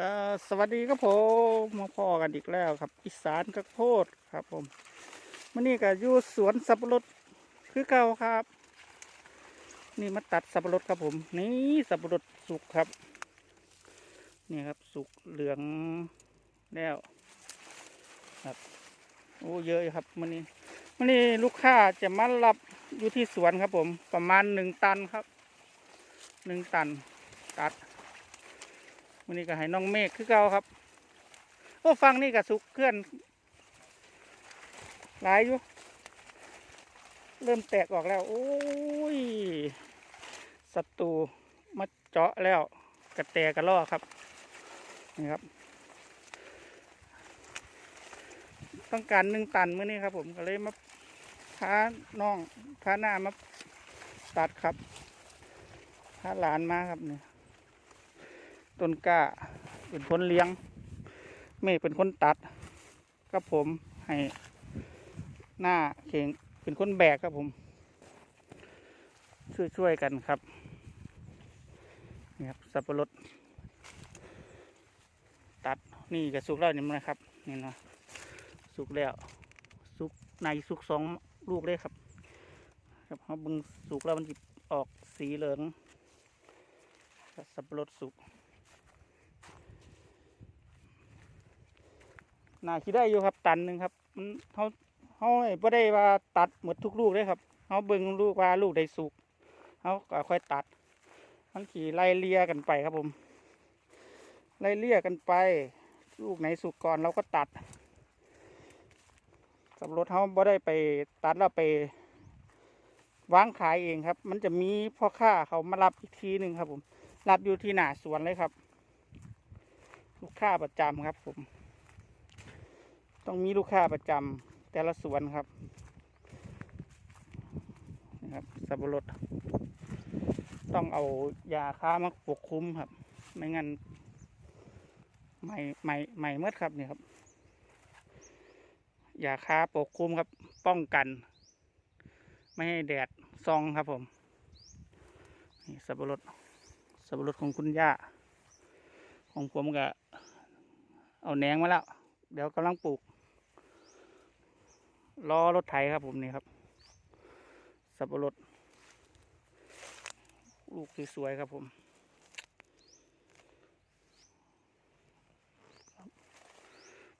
ก็สวัสดีครับผมมาพอกันอีกแล้วครับ อีสานกระโพดครับผมมื่อนี้ก็อยู่สวนสับปะรดคือเก่าครับ นี่มาตัดสับปะรดครับผม นี่สับปะรดสุกครับ นี่ครับสุกเหลืองแล้วครับโอ้เยอะครับมื่อนี้มื่อนี้ลูกค้าจะมารับอยู่ที่สวนครับผม ประมาณหนึ่งตันครับหนึ่งตันตัด วันนี้ก็ให้น้องเมฆคือเก่าครับโอ้ฟังนี่ก็สุกเคลื่อนหลายอยู่ เริ่มแตกออกแล้ว โอ้ยศัตรูมาเจาะแล้วกระแตกระล่อครับนี่ครับ ต้องการหนึ่งตันเมื่อนี้ครับ ผมก็เลยมาพาน้องพาหน้ามาตัดครับพาหลานมาครับเนี่ย ต้นกล้า เป็นคนเลี้ยง เมฆเป็นคนตัดกับผมให้หน้าเข่งเป็นคนแบกครับผม ช่วยๆกันครับนี่ครับสับปะรดตัดนี่กับสุกแล้วนี่มันนะครับนี่นะสุกแล้วสุกในสุกสองลูกเลยครับ ครับเขาบึงสุกแล้วมันจะออกสีเหลืองสับปะรดสุก น่าคิดได้อยู่ครับตันหนึ่งครับมันเขาเขาไม่ได้ว่าตัดหมดทุกลูกเลยครับเขาเบิ่งลูกว่าลูกใดสุกเขาก็ค่อยตัดมันขี่ไล่เลี่ยกันไปครับผม ไล่เลี่ยกันไป ลูกไหนสุกก่อนเราก็ตัดสับรถเขาไม่ได้ไปตัดแล้วไปวางขายเองครับ มันจะมีพ่อค้าเขามารับอีกทีหนึ่งครับผม รับอยู่ที่หน้าสวนเลยครับ ลูกค้าประจำครับผม ต้องมีลูกค้าประจำแต่ละสวนครับนะครับสับปะรดต้องเอายาฆ่ามาปกคลุมครับ ไม่งั้นใหม่ใหม่ใหม่เมื่อครับนี่ครับยาฆ่าปกคลุมครับ ป้องกัน ไม่ให้แดดซองครับผมนี่สับปะรดสับปะรดของคุณย่า ของผมก็เอาแหนงมาแล้ว เดี๋ยวกำลังปลูก ล้อรถไถครับผมนี่ครับ สับปะรด ลูกสวยๆครับผม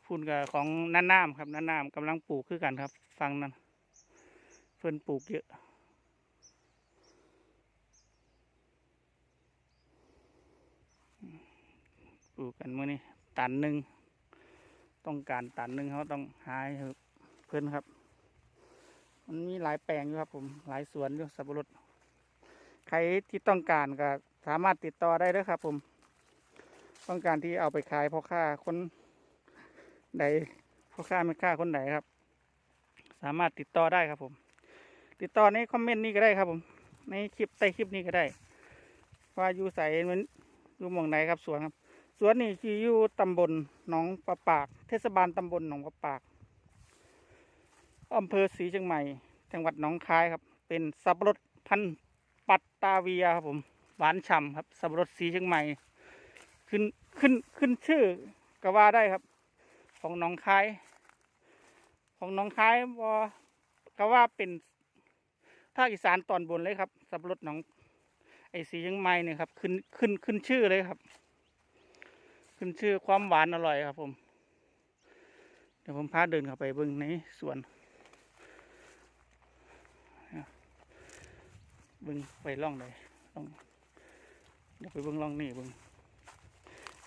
พุ่นกับของน้าน้ำครับน้าน้ำกำลังปลูกคือกันครับ ฟังนั้นเพื่อนปลูกเยอะปลูกกันมื่อนี้ตันหนึ่งต้องการตันหนึ่งเขาต้องหาให้ เพื่อนครับ มันมีหลายแปลงอยู่ครับ ผมหลายสวนอยู่สับปะรดใครที่ต้องการก็สามารถติดต่อได้เด้วยครับ ผม ต้องการที่เอาไปขายพ่อค้าคนใดพ่อค้าไม่ค้าคนไหนครับ สามารถติดต่อได้ครับ ผม ติดต่อในคอมเมนต์นี้ก็ได้ครับ ผม ในคลิปใต้คลิปนี้ก็ได้ ว่าอยู่ใส่มันอยู่หมองไหนครับสวนครับสวนนี่คืออยู่ตำบลหนองประปาก เทศบาลตำบลหนองประปาก อำเภอศรีเชียงใหม่ จังหวัดหนองคายครับ เป็นสับปะรดพันธุ์ปัตตาเวียครับผมหวานฉ่ำครับ สับปะรดสีเชียงใหม่ ขึ้นขึ้นขึ้นชื่อก็ว่าได้ครับ ของหนองคาย ของหนองคายว่าก็ว่าเป็นภาคอีสานตอนบนเลยครับ สับปะรดหนองไอสีเชียงใหม่เนี่ยครับ ขึ้นขึ้นขึ้นชื่อเลยครับ ขึ้นชื่อความหวานอร่อยครับผม เดี๋ยวผมพาเดินเข้าไปเบิ่งในสวน เบิ่งไปล่องเลยล่องเดี๋ยวไปเบิ่งล่องนี่เบิ่ง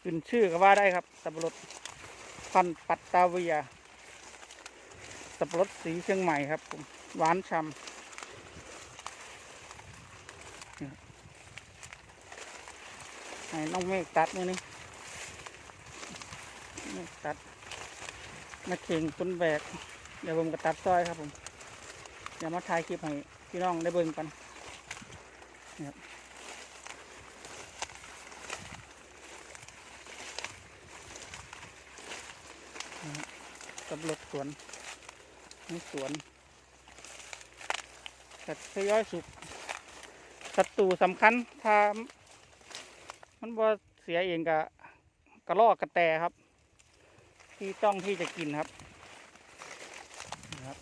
ขึ้นชื่อก็ว่าได้ครับ สับปะรดพันปัตตาเวีย สับปะรดสีเชียงใหม่ครับผมหวานฉ่ำนี่ครับให้น้องเมฆตัดนี่นี่นี่ตัดมาเข่งต้นแบก เดี๋ยวผมก็ตัดซอยครับผม เดี๋ยวมาถ่ายคลิปให้พี่น้องได้เบิ่งกัน นี่ครับนี่ครับกับรถสวนนี่สวนกัดทยอยสุกศัตรูสำคัญ ถ้า มันบ่เสียเองก็กระรอกกระแตครับ ที่ต้องที่จะกินครับนะครับ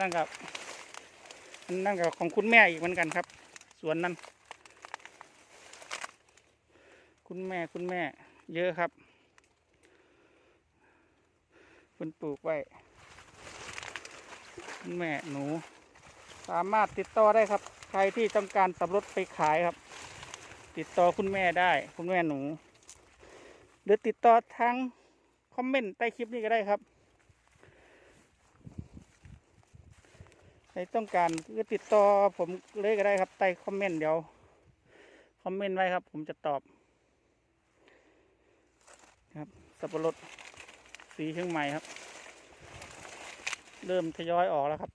นั่นกับ นั่นกับของคุณแม่อีกเหมือนกันครับ สวนนั้น คุณแม่คุณแม่ เยอะครับคุณปลูกไว้คุณแม่หนู สามารถติดต่อได้ครับ ใครที่ต้องการสับรดไปขายครับ ติดต่อคุณแม่ได้ คุณแม่หนู หรือติดต่อทางคอมเมนต์ใต้คลิปนี้ก็ได้ครับ ใครต้องการก็ติดต่อผมเลยก็ได้ครับใต้คอมเมนต์เดี๋ยวคอมเมนต์ไว้ครับ ผมจะตอบครับสับปะรดสีเชียงใหม่ครับ เริ่มทยอยออกแล้วครับ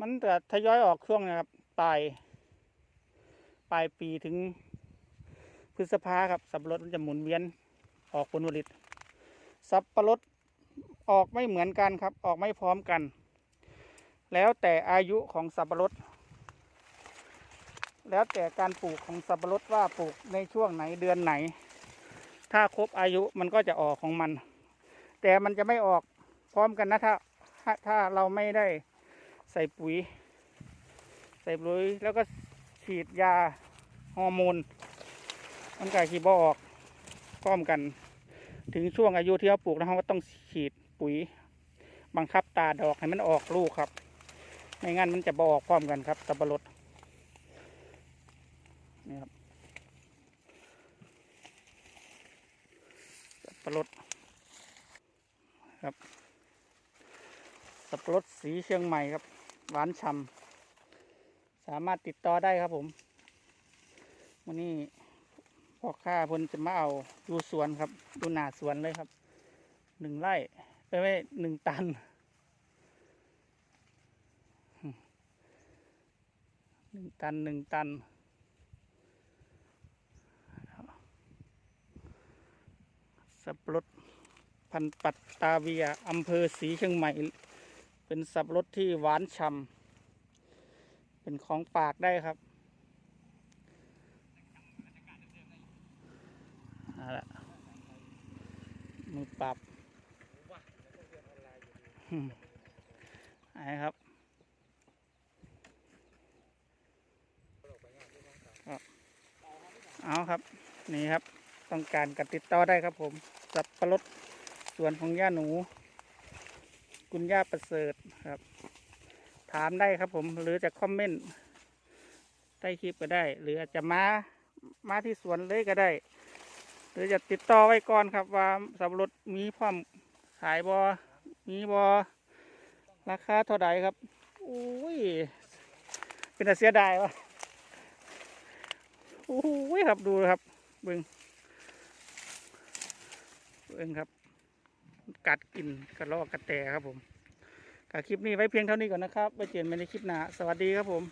มันจะทยอยออกช่วงนะครับปลายปลายปีถึงพฤษภาครับสับปะรดมันจะหมุนเวียนออกผลผลิต สับปะรดออกไม่เหมือนกันครับ ออกไม่พร้อมกัน แล้วแต่อายุของสับปะรด แล้วแต่การปลูกของสับปะรดว่าปลูกในช่วงไหนเดือนไหน ถ้าครบอายุมันก็จะออกของมัน แต่มันจะไม่ออกพร้อมกันนะถ้าถ้าถ้าเราไม่ได้ใส่ปุ๋ย ใส่ปุ๋ยแล้วก็ฉีดยาฮอร์โมนมันก็ขีบออกพร้อมกัน ถึงช่วงอายุที่เราปลูกนะครับก็ต้องฉีดปุ๋ยบังคับตาดอกให้มันออกลูกครับ ไม่งั้นมันจะบออกพร้อมกันครับสับปะรดนี่ครับสับปะรดครับสับปะรดสีเชียงใหม่ครับ หวานฉ่ำสามารถติดต่อได้ครับผมวันนี้พ่อค้าพนจะมาเอาดูสวนครับ ดูหน้าสวนเลยครับหนึ่งไร่ไปไม่หนึ่งตัน นึ่งตันหนึ่งตัน สับปะรดพันปัตตาเวียอำเภอศรีเชียงใหม่ เป็นสับปะรดที่หวานฉ่ำเป็นของปากได้ครับเอาละมือปรับอืมไอ้ครับ เอาครับนี่ครับต้องการกัติดต่อได้ครับผมสับปะรดสวนของย่าหนู คุณย่าประเสริฐครับ ถามได้ครับผมหรือจะคอมเมนต์ใต้คลิปก็ได้ หรืออาจจะมามาที่สวนเลยก็ได้ หรือจะติดต่อไว้ก่อนครับ ว่าสับปะรดมีพร้อมขายบอมีบอราคาเท่าใดครับอุ้ยเป็นแต่เสียดายวะ โอ้ยครับดูครับเบิ้งเบิ้งครับ กัดกินกระลอกกระแตครับผมกับคลิปนี้ไว้เพียงเท่านี้ก่อนนะครับไว้เจอกันในคลิปหน้าสวัสดีครับผม